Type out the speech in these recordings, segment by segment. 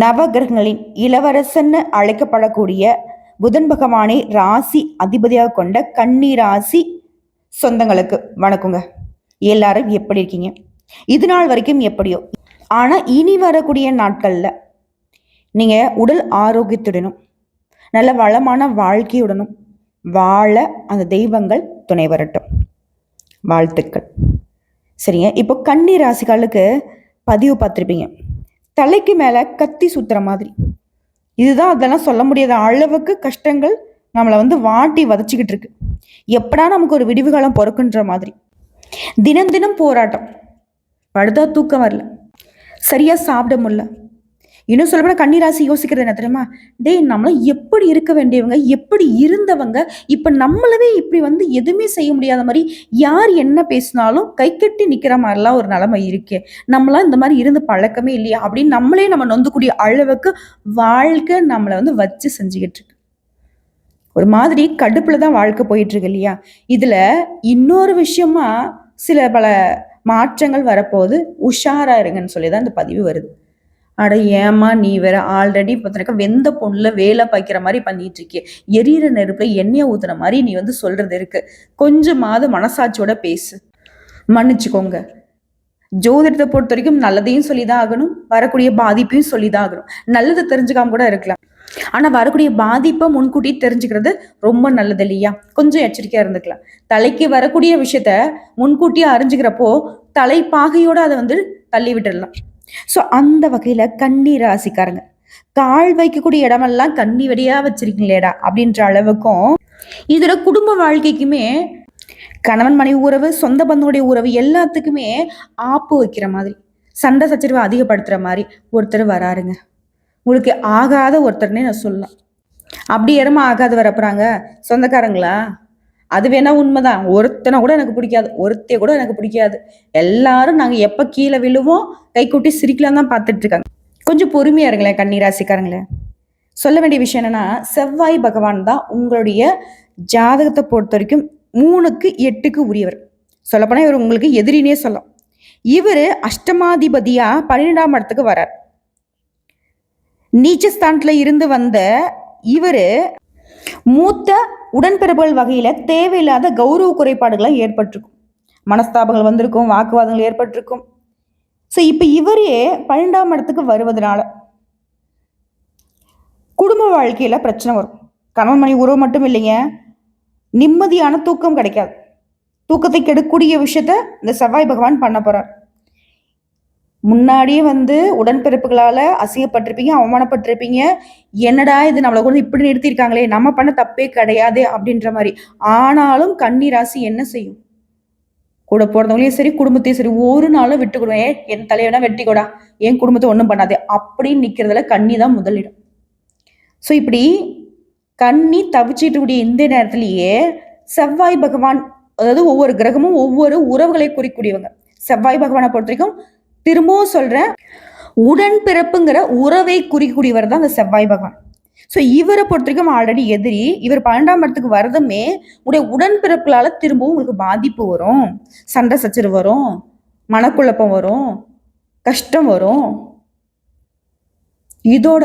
நவகிரகங்களின் இளவரசன்னு அழைக்கப்படக்கூடிய புதன் பகவானை ராசி அதிபதியாக கொண்ட கன்னி ராசி சொந்தங்களுக்கு வணக்கங்க. எல்லாரும் எப்படி இருக்கீங்க? இது நாள் வரைக்கும் எப்படியோ. ஆனா இனி வரக்கூடிய நாட்கள்ல நீங்க உடல் ஆரோக்கியத்துடனும் நல்ல வளமான வாழ்க்கையுடனும் வாழ அந்த தெய்வங்கள் துணை வரட்டும். வாழ்த்துக்கள். சரிங்க இப்போ கன்னி ராசிகளுக்கு பதிவு பார்த்துருப்பீங்க. தலைக்கு மேலே கத்தி சுத்துற மாதிரி. இதுதான் அதெல்லாம் சொல்ல முடியாத அளவுக்கு கஷ்டங்கள் நம்மளை வந்து வாட்டி வதச்சிக்கிட்டு இருக்கு. எப்படா நமக்கு ஒரு விடிவு காலம் பிறக்குன்ற மாதிரி. தினம் தினம் போராட்டம். படுதா தூக்கம் வரல. சரியா சாப்பிட முடியல. இன்னும் சொல்லப்போனால் கன்னிராசி யோசிக்கிறது என்ன தெரியுமா? டேய் நம்மளும் எப்படி இருக்க வேண்டியவங்க எப்படி இருந்தவங்க இப்போ நம்மளவே இப்படி வந்து எதுவுமே செய்ய முடியாத மாதிரி யார் என்ன பேசினாலும் கை கட்டி நிற்கிற மாதிரிலாம் ஒரு நிலைமை இருக்கே. நம்மளாம் இந்த மாதிரி இருந்து பழக்கமே இல்லையா அப்படின்னு நம்மளே நம்ம நொந்துக்கூடிய அளவுக்கு வாழ்க்கை நம்மளை வந்து வச்சு செஞ்சுக்கிட்டு இருக்கு. ஒரு மாதிரி கடுப்புல தான் வாழ்க்கை போயிட்டு இருக்கு இல்லையா? இதுல இன்னொரு விஷயமா சில பல மாற்றங்கள் வரப்போகுது. உஷாரா இருங்கன்னு சொல்லி தான் இந்த பதிவு வருது. அட ஏமா நீ வேற ஆல்ரெடி பார்த்தீங்கன்னா வெந்த பொண்ணில் வேலை பாய்க்கிற மாதிரி பண்ணிட்டு இருக்கிய எரியிற நெருப்புல எண்ணெயை ஊத்துன மாதிரி நீ வந்து சொல்றது இருக்கு. கொஞ்சமாவது மனசாட்சியோட பேசு. மன்னிச்சுக்கோங்க. ஜோதிடத்தை பொறுத்த வரைக்கும் நல்லதையும் சொல்லிதான் ஆகணும் வரக்கூடிய பாதிப்பையும் சொல்லிதான் ஆகணும். நல்லதை தெரிஞ்சுக்காம கூட இருக்கலாம். ஆனா வரக்கூடிய பாதிப்பை முன்கூட்டி தெரிஞ்சுக்கிறது ரொம்ப நல்லது இல்லையா? கொஞ்சம் எச்சரிக்கையா இருந்துக்கலாம். தலைக்கு வரக்கூடிய விஷயத்த முன்கூட்டியே அறிஞ்சுக்கிறப்போ தலைப்பாகையோட அதை வந்து தள்ளி விட்டுடலாம். ஸோ அந்த வகையில் கன்னி ராசிக்காரங்க. கால் வைக்கக்கூடிய இடமெல்லாம் கன்னி வெடியா வச்சிருக்கீங்களேடா அப்படின்ற அளவுக்கும் இதில் குடும்ப வாழ்க்கைக்குமே கணவன் மனைவி உறவு சொந்த பந்தனுடைய உறவு எல்லாத்துக்குமே ஆப்பு வைக்கிற மாதிரி சண்டை சச்சரவை அதிகப்படுத்துகிற மாதிரி ஒருத்தர் வராருங்க. உங்களுக்கு ஆகாத ஒருத்தர்னே நான் சொல்லலாம் அப்படி இடமா ஆகாத வரப்புறாங்க சொந்தக்காரங்களா? அது வேணா உண்மைதான். ஒருத்தனை கூட எனக்கு பிடிக்காது. ஒருத்தைய கூட எனக்கு பிடிக்காது. எல்லாரும் நாங்கள் எப்போ கீழே விழுவோம் கைக்கூட்டி சிரிக்கலாம் தான் பார்த்துட்டு இருக்காங்க கொஞ்சம் பொறுமையாக இருங்களேன் கன்னிராசிக்காரங்களே சொல்ல வேண்டிய விஷயம் என்னன்னா செவ்வாய் பகவான் தான் உங்களுடைய ஜாதகத்தை பொறுத்த வரைக்கும் மூணுக்கு எட்டுக்கு உரியவர். சொல்லப்போனால் இவர் உங்களுக்கு எதிரினே சொல்லலாம். இவர் அஷ்டமாதிபதியாக பன்னிரெண்டாம் இடத்துக்கு வரார். நீச்சஸ்தானத்தில் இருந்து வந்த இவர் மூத்த உடன்பிறப்புகள் வகையில் தேவையில்லாத கௌரவ குறைபாடுகளை ஏற்பட்டிருக்கும். மனஸ்தாபங்கள் வந்திருக்கும் வாக்குவாதங்கள் ஏற்பட்டிருக்கும். ஸோ இப்போ இவரே பன்னெண்டாம் இடத்துக்கு வருவதனால குடும்ப வாழ்க்கையில் பிரச்சனை வரும். கணவன் மணி உறவு மட்டும் இல்லைங்க. நிம்மதியான தூக்கம் கிடைக்காது. தூக்கத்தை கெடுக்கக்கூடிய விஷயத்த இந்த செவ்வாய் பகவான் பண்ண போகிறார் முன்னாடியே வந்து உடன்பிறப்புகளால் அசிங்கப்பட்டிருப்பீங்க அவமானப்பட்டிருப்பீங்க. என்னடா இது நம்மளை கொண்டு இப்படி நிறுத்தியிருக்காங்களே நம்ம பண்ண தப்பே கிடையாது அப்படின்ற மாதிரி. ஆனாலும் கன்னி ராசி என்ன செய்யும்? கூட பிறந்தவங்களையும் சரி குடும்பத்தையும் சரி ஒரு நாளும் விட்டு கொடுவேன் ஏன் என் தலைவனா வெட்டி கூடா என் குடும்பத்தை ஒன்றும் பண்ணாதே அப்படின்னு நிற்கிறதுல கண்ணி தான் முதலிடம் ஸோ இப்படி கண்ணி தவிச்சிட்டு கூடிய இந்த நேரத்திலேயே செவ்வாய் பகவான் அதாவது ஒவ்வொரு கிரகமும் ஒவ்வொரு உறவுகளை குறிக்கூடியவங்க செவ்வாய் பகவானை பொறுத்த வரைக்கும் திரும்பவும் சொல்கிறேன் உடன்பிறப்புங்கிற உறவை குறிக்கூடியவர் தான் அந்த செவ்வாய் பகவான். ஸோ இவரை பொறுத்த வரைக்கும் ஆல்ரெடி எதிரி இவர் பன்னெண்டாம் இடத்துக்கு வரதுமே உடைய உடன்பிறப்புகளால் திரும்பவும் உங்களுக்கு பாதிப்பு வரும். சண்டை சச்சரவு வரும் மனக்குழப்பம் வரும் கஷ்டம் வரும். இதோட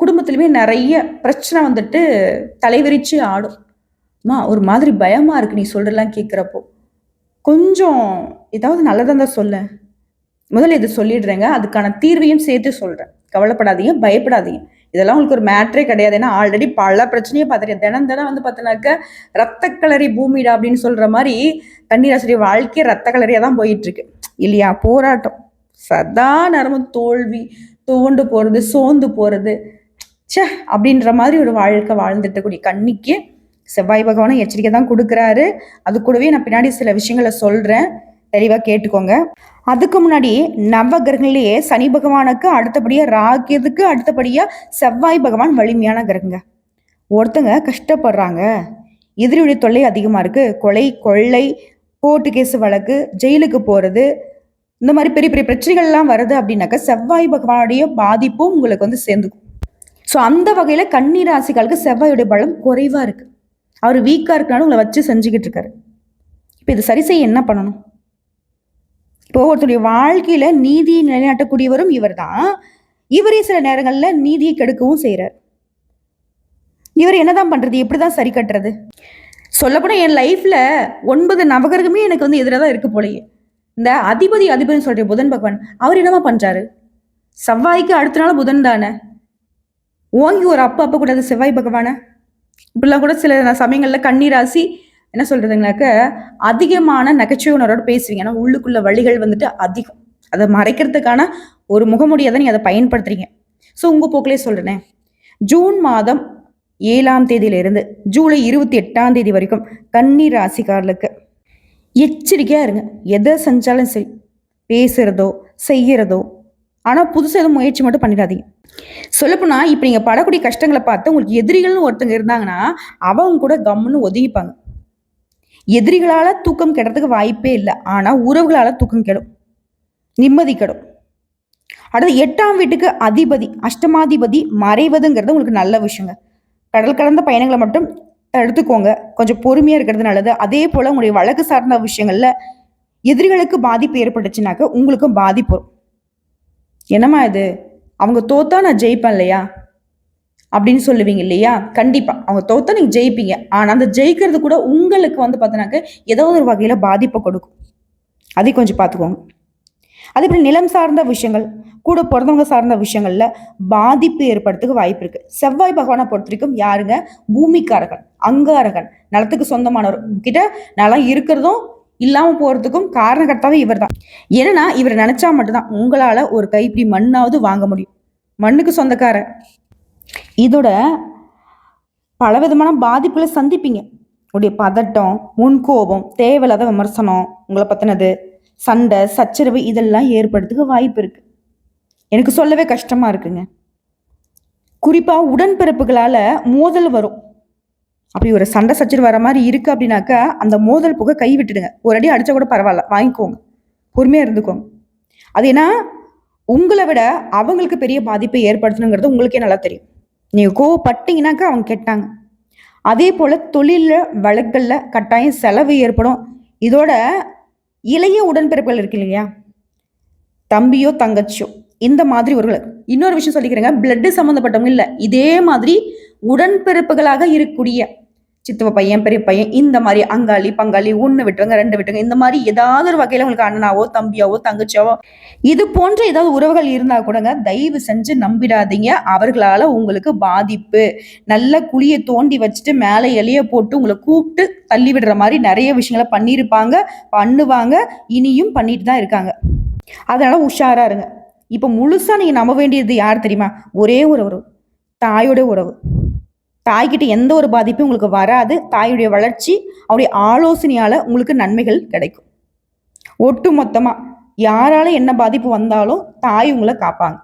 குடும்பத்துலேயுமே நிறைய பிரச்சனை வந்துட்டு தலைவிரிச்சு ஆடும். அம்மா ஒரு மாதிரி பயமாக இருக்கு நீ சொல்கிறலாம் கேட்குறப்போ கொஞ்சம் ஏதாவது நல்லதா தான் சொல்ல. முதல்ல இது சொல்லிடுறேங்க. அதுக்கான தீர்வையும் சேர்த்து சொல்றேன். கவலைப்படாதீங்க பயப்படாதீங்க. இதெல்லாம் உங்களுக்கு ஒரு மேட்ரே கிடையாது. ஏன்னா ஆல்ரெடி பல பிரச்சனையை பார்த்துருக்கேன் தினம் தினம் வந்து பார்த்தீங்கன்னாக்க ரத்த கலரி பூமிடா அப்படின்னு சொல்ற மாதிரி கன்னிராசிரிய வாழ்க்கையே ரத்த கலரியா தான் போயிட்டு இருக்கு இல்லையா? போராட்டம். சதா நேரமும் தோல்வி தோண்டு போறது சோர்ந்து போறது. ச்சே! அப்படின்ற மாதிரி ஒரு வாழ்க்கை வாழ்ந்துட்டு கூடிய செவ்வாய் பகவானை எச்சரிக்கை தான் கொடுக்குறாரு. அது கூடவே நான் பின்னாடி சில விஷயங்களை சொல்றேன். தெளிவாக கேட்டுக்கோங்க. அதுக்கு முன்னாடி நவ கிரகங்கள்லேயே சனி பகவானுக்கு அடுத்தபடியாக ராகியதுக்கு அடுத்தபடியாக செவ்வாய் பகவான் வலிமையான கிரகங்க. ஒருத்தங்க கஷ்டப்படுறாங்க. எதிரியுடைய தொல்லை அதிகமாக இருக்குது கொலை கொள்ளை கோர்ட்டு கேஸ் வழக்கு ஜெயிலுக்கு போகிறது இந்த மாதிரி பெரிய பெரிய பிரச்சனைகள்லாம் வருது அப்படின்னாக்கா செவ்வாய் பகவானுடைய பாதிப்பும் உங்களுக்கு வந்து சேர்ந்துக்கும். ஸோ அந்த வகையில் கன்னி ராசிகளுக்கு செவ்வாயுடைய பலம் குறைவாக இருக்குது அவர் வீக்காக இருக்கனால உங்களை வச்சு செஞ்சுக்கிட்டு இருக்காரு. இப்போ இது சரி செய்ய என்ன பண்ணணும்? இப்போ ஒருத்தருடைய வாழ்க்கையில நீதியை நிலைநாட்டக்கூடியவரும் இவர்தான். இவரே சில நேரங்களில் நீதியை கெடுக்கவும் செய்கிறார் இவர் என்னதான் பண்றது? எப்படிதான் சரி கட்டுறது? சொல்லப்போனால் என் லைஃப்ல ஒன்பது நவகரகமே எனக்கு வந்து எதிராக தான் இருக்கு போலயே. இந்த அதிபதி அதிபதி சொல்ற புதன் பகவான் அவர் என்னமா பண்றாரு? செவ்வாய்க்கு அடுத்த நாள் புதன் தானே. ஓங்கி ஒரு அப்பா அப்ப கூடாது செவ்வாய் பகவான? இப்படிலாம் கூட சில சமயங்களில் கண்ணீராசி என்ன சொல்கிறதுங்கனாக்க அதிகமான நகைச்சுவை உணர்வோட பேசுவீங்க. ஏன்னா உள்ளுக்குள்ள வழிகள் வந்துட்டு அதிகம். அதை மறைக்கிறதுக்கான ஒரு முகமுடியாத நீங்க அதை பயன்படுத்துறீங்க. ஸோ உங்க போக்கிலே சொல்றேனே. ஜூன் மாதம் ஏழாம் தேதியிலிருந்து ஜூலை இருபத்தி எட்டாம் தேதி வரைக்கும் கண்ணீர் ராசிக்காரர்களுக்கு எச்சரிக்கையா இருங்க. எதை செஞ்சாலும் சரி. பேசுறதோ செய்யறதோ ஆனா புதுசாக எதுவும் முயற்சி மட்டும் பண்ணிடாதீங்க. சொல்லப்போனா இப்போ நீங்கள் படக்கூடிய கஷ்டங்களை பார்த்து உங்களுக்கு எதிரிகள்னு ஒருத்தங்க இருந்தாங்கன்னா அவங்க கூட கம்முன்னு ஒதுங்கிப்பாங்க. எதிரிகளால் தூக்கம் கெடுறதுக்கு வாய்ப்பே இல்லை. ஆனால் உறவுகளால் தூக்கம் கெடும். நிம்மதி கெடும். அடுத்து எட்டாம் வீட்டுக்கு அதிபதி அஷ்டமாதிபதி மறைவதுங்கிறது உங்களுக்கு நல்ல விஷயங்க. கடல் கடந்த பயணங்களை மட்டும் எடுத்துக்கோங்க கொஞ்சம் பொறுமையாக இருக்கிறது நல்லது. அதே போல் உங்களுடைய வழக்கு சார்ந்த விஷயங்களில் எதிரிகளுக்கு பாதிப்பு ஏற்பட்டுச்சுனாக்க உங்களுக்கும் பாதிப்பு வரும். என்னம்மா இது? அவங்க தோத்தா நான் ஜெயிப்பேன் இல்லையா? அப்படின்னு சொல்லுவீங்க இல்லையா? கண்டிப்பா. அவங்க தோத்தா நீங்க ஜெயிப்பீங்க. ஆனா அந்த ஜெயிக்கிறது கூட உங்களுக்கு வந்து பார்த்தீங்கன்னாக்க ஏதோ ஒரு வகையில பாதிப்பை கொடுக்கும். அதை கொஞ்சம் பார்த்துக்கோங்க அதே போல நிலம் சார்ந்த விஷயங்கள் கூட பிறந்தவங்க சார்ந்த விஷயங்கள்ல பாதிப்பு ஏற்படுறதுக்கு வாய்ப்பு இருக்கு. செவ்வாய் பகவானை பொறுத்த வரைக்கும் யாருங்க? பூமிக்காரகன் அங்காரகன் நிலத்துக்கு சொந்தமானவர். கிட்ட நிலம் இருக்கிறதும் இல்லாமல் போகிறதுக்கும் காரணகர்த்தாவே இவர் தான் ஏன்னா இவர் நினைச்சா மட்டும்தான் உங்களால ஒரு கைப்பிடி மண்ணாவது வாங்க முடியும். மண்ணுக்கு சொந்தக்காரன் இதோட பலவிதமான பாதிப்புகளை சந்திப்பீங்க. உடைய பதட்டம் முன்கோபம் தேவையில்லாத விமர்சனம் உங்களை பற்றினது சண்டை சச்சரவு இதெல்லாம் ஏற்படுறதுக்கு வாய்ப்பு இருக்கு. எனக்கு சொல்லவே கஷ்டமா இருக்குங்க. குறிப்பாக உடன்பிறப்புகளால் மோதல் வரும். அப்படி ஒரு சண்டை சச்சரவு வர மாதிரி இருக்கு அப்படின்னாக்கா அந்த மோதல் புகை கை விட்டுடுங்க. ஒரு அடி அடிச்சா கூட பரவாயில்ல வாங்கிக்கோங்க. பொறுமையாக இருந்துக்கோங்க. அது ஏன்னா உங்களை விட அவங்களுக்கு பெரிய பாதிப்பை ஏற்படுத்தணுங்கிறது உங்களுக்கே நல்லா தெரியும். நீங்கள் கோவப்பட்டீங்கன்னாக்கா அவங்க கேட்டாங்க. அதே போல் தொழிலில் வழக்கில் கட்டாயம் செலவு ஏற்படும். இதோட இளைய உடன்பிறப்புகள் இருக்கு இல்லையா? தம்பியோ தங்கச்சியோ இந்த மாதிரி ஒரு இன்னொரு விஷயம் சொல்லிக்கிறேங்க. பிளட்டு சம்மந்தப்பட்டவங்க இல்லை. இதே மாதிரி உடன்பிறப்புகளாக இருக்கக்கூடிய சித்தவ பையன் பெரிய பையன் இந்த மாதிரி அங்காளி பங்காளி ஒன்று விட்டுருங்க ரெண்டு விட்டுருங்க இந்த மாதிரி ஏதாவது ஒரு வகையில் உங்களுக்கு அண்ணனாவோ தம்பியாவோ தங்கச்சியாவோ இது போன்ற ஏதாவது உறவுகள் இருந்தால் கூடங்க தயவு செஞ்சு நம்பிடாதீங்க. அவர்களால் உங்களுக்கு பாதிப்பு. நல்ல குழியை தோண்டி வச்சுட்டு மேலே எலிய போட்டு உங்களை கூப்பிட்டு தள்ளி விடுற மாதிரி நிறைய விஷயங்களை பண்ணியிருப்பாங்க பண்ணுவாங்க இனியும் பண்ணிட்டு தான் இருக்காங்க. அதனால உஷாராக இருங்க. இப்போ முழுசாக நீங்கள் நம்ப வேண்டியது யார் தெரியுமா? ஒரே ஒரு உறவு. தாயோட உறவு. தாய்கிட்ட எந்த ஒரு பாதிப்பும் உங்களுக்கு வராது. தாயுடைய வளர்ச்சி அவருடைய ஆலோசனையால் உங்களுக்கு நன்மைகள் கிடைக்கும். ஒட்டு மொத்தமாக யாரால என்ன பாதிப்பு வந்தாலும் தாய் உங்களை காப்பாங்க.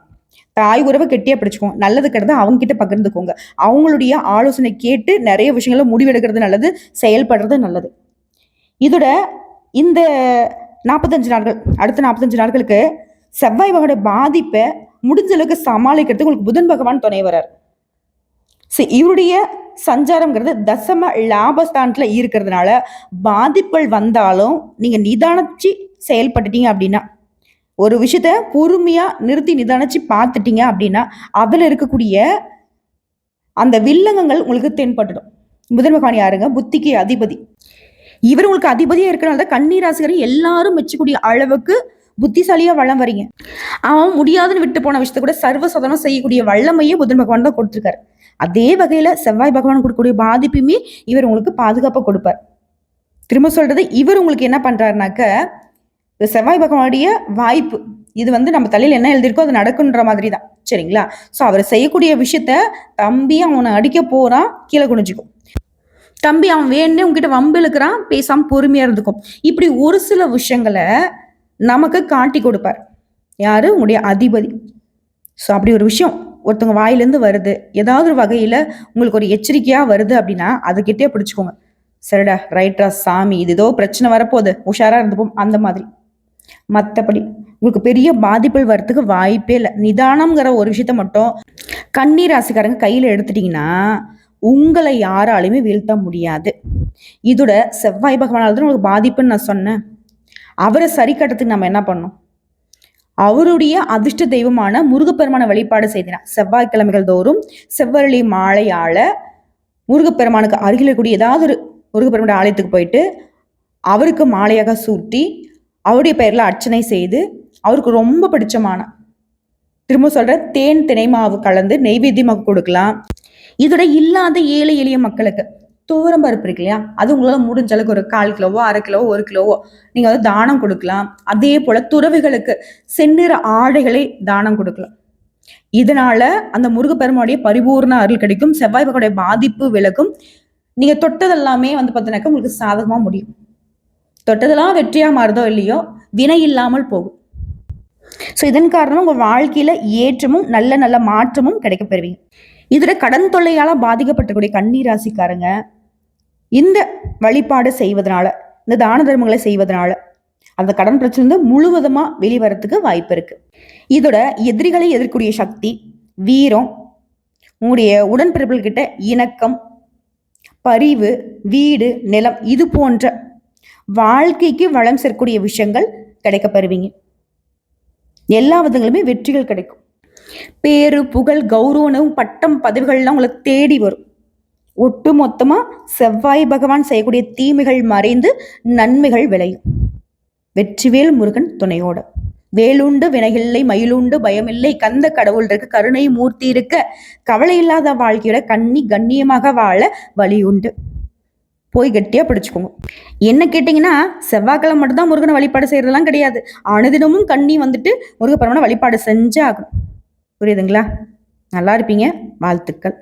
தாய் உறவை கெட்டியா பிடிச்சுக்கோங்க. நல்லது கிடந்து அவங்க கிட்ட பகிர்ந்துக்கோங்க. அவங்களுடைய ஆலோசனை கேட்டு நிறைய விஷயங்கள முடிவெடுக்கிறது நல்லது செயல்படுறது நல்லது. இதோட இந்த நாற்பத்தஞ்சு நாட்கள் அடுத்த நாற்பத்தஞ்சு நாட்களுக்கு செவ்வாய் வகையோட பாதிப்பை முடிஞ்ச அளவுக்கு சமாளிக்கிறதுக்கு உங்களுக்கு புதன் பகவான் துணை வரார் ஸோ இவருடைய சஞ்சாரம்ங்கிறது தசம லாபஸ்தானத்தில் இருக்கிறதுனால பாதிப்புகள் வந்தாலும் நீங்கள் நிதானிச்சு செயல்பட்டுட்டீங்க அப்படின்னா ஒரு விஷயத்த பொறுமையாக நிறுத்தி நிதானிச்சு பார்த்துட்டீங்க அப்படின்னா அதில் இருக்கக்கூடிய அந்த வில்லங்கங்கள் உங்களுக்கு தென்பட்டுடும். முதன்மை பகவான் யாருங்க? புத்திக்கு அதிபதி. இவர் உங்களுக்கு அதிபதியாக இருக்கிறனால தான் கண்ணீராசிகரை எல்லாரும் மெச்சக்கூடிய அளவுக்கு புத்திசாலியா வளம் வரீங்க. அவன் முடியாதுன்னு விட்டு போன விஷயத்த கூட சர்வசதனம் செய்யக்கூடிய வல்லமையே புதன் பகவான் தான் கொடுத்துருக்காரு. அதே வகையில செவ்வாய் பகவான் கொடுக்கக்கூடிய பாதிப்புமே இவர் உங்களுக்கு பாதுகாப்பாக கொடுப்பார். திரும்ப சொல்றது இவர் உங்களுக்கு என்ன பண்றாருனாக்க செவ்வாய் பகவானுடைய வாய்ப்பு இது வந்து நம்ம தலையில் என்ன எழுதியிருக்கோ அது நடக்குன்ற மாதிரி தான். சரிங்களா? ஸோ அவர் செய்யக்கூடிய விஷயத்த தம்பி அவனை அடிக்க போறான் கீழே குனிஞ்சுக்கும். தம்பி அவன் வேணுன்னே உங்ககிட்ட வம்பு இழுக்கிறான் பேசாம பொறுமையா இருந்துக்கும். இப்படி ஒரு சில விஷயங்களை நமக்கு காட்டி கொடுப்பார். யார்? உங்களுடைய அதிபதி. ஸோ அப்படி ஒரு விஷயம் ஒருத்தவங்க வாயிலேருந்து வருது. ஏதாவது ஒரு வகையில் உங்களுக்கு ஒரு எச்சரிக்கையாக வருது அப்படின்னா அதுக்கிட்டே பிடிச்சிக்கோங்க. சரிடா ரைட்ரா சாமி இது ஏதோ பிரச்சனை வரப்போகுது. உஷாராக இருந்துப்போம். அந்த மாதிரி. மற்றபடி உங்களுக்கு பெரிய பாதிப்புகள் வர்றதுக்கு வாய்ப்பே இல்லை. நிதானம்ங்கிற ஒரு விஷயத்த மட்டும் கண்ணீர் ராசிக்காரங்க கையில் எடுத்துட்டிங்கன்னா உங்களை யாராலையுமே வீழ்த்த முடியாது. இதோட செவ்வாய் பகவானால் தான் உங்களுக்கு பாதிப்புன்னு நான் சொன்னேன். அவரை சரி கட்டுறதுக்கு நம்ம என்ன பண்ணோம் அவருடைய அதிர்ஷ்ட தெய்வமான முருகப்பெருமான வழிபாடு செய்தினார் செவ்வாய்க்கிழமைகள் தோறும் செவ்வரளி மாலையால முருகப்பெருமானுக்கு அருகில் இருக்கக்கூடிய ஏதாவது ஒரு முருகப்பெருமானுடைய ஆலயத்துக்கு போயிட்டு அவருக்கு மாலையாக சூட்டி அவருடைய பெயரில் அர்ச்சனை செய்து அவருக்கு ரொம்ப பிடிச்சமான திரும்ப சொல்ற தேன் தினை மாவு கலந்து நெய்வேத்தியமாக கொடுக்கலாம். இதோட இல்லாத ஏழை எளிய மக்களுக்கு துவரம் பருப்பு இருக்கு இல்லையா? அது உங்களால் முடிஞ்ச அளவுக்கு ஒரு கால் கிலோவோ அரை கிலோவோ ஒரு கிலோவோ நீங்கள் வந்து தானம் கொடுக்கலாம். அதே போல் துறவிகளுக்கு செந்நிற ஆடைகளை தானம் கொடுக்கலாம். இதனால அந்த முருகப்பெருமானுடைய பரிபூர்ண அருள் கிடைக்கும் செவ்வாய் பாதிப்பு விலகும். நீங்க தொட்டதெல்லாமே வந்து பார்த்தீங்கன்னாக்கா உங்களுக்கு சாதகமா முடியும். தொட்டதெல்லாம் வெற்றியா மாறுதோ இல்லையோ வினை இல்லாமல் போகும். ஸோ இதன் காரணம் உங்கள் வாழ்க்கையில ஏற்றமும் நல்ல நல்ல மாற்றமும் கிடைக்க பெறுவீங்க. கடன் தொல்லையால் பாதிக்கப்பட்டக்கூடிய கண்ணீராசிக்காரங்க இந்த வழிபாடு செய்வதனால இந்த தான தர்மங்களை செய்வதனால அந்த கடன் பிரச்சனை இருந்து முழுவதுமா வெளிவரத்துக்கு வாய்ப்பு இருக்கு. இதோட எதிரிகளை எதிர்க்கூடிய சக்தி வீரம் உங்களுடைய உடன்பிறப்புகிட்ட இணக்கம் பரிவு வீடு நிலம் இது போன்ற வாழ்க்கைக்கு வளம் சேர்க்கக்கூடிய விஷயங்கள் கிடைக்க பெறுவீங்க எல்லா விதங்களுமே வெற்றிகள் கிடைக்கும். பேரு புகழ் கௌரவனும் பட்டம் பதவிகள்லாம் உங்களை தேடி வரும். ஒட்டு மொத்தமாக செவ்வாய் பகவான் செய்யக்கூடிய தீமைகள் மறைந்து நன்மைகள் விளையும். வெற்றிவேல் முருகன் துணையோட. வேலுண்டு வினையில்லை மயிலுண்டு பயமில்லை கந்த கடவுள் இருக்க கருணை மூர்த்தி இருக்க கவலை இல்லாத வாழ்க்கையோட கண்ணி கண்ணியமாக வாழ வழி உண்டு போய் கட்டியா பிடிச்சுக்கோங்க. என்ன கேட்டிங்கன்னா செவ்வாய்க்கிழமை மட்டும்தான் முருகனை வழிபாடு செய்யறதெல்லாம் கிடையாது. அனுதினமும் கண்ணி வந்துட்டு முருகப்பெருமனை வழிபாடு செஞ்சே ஆகணும் புரியுதுங்களா? நல்லா இருப்பீங்க. வாழ்த்துக்கள்.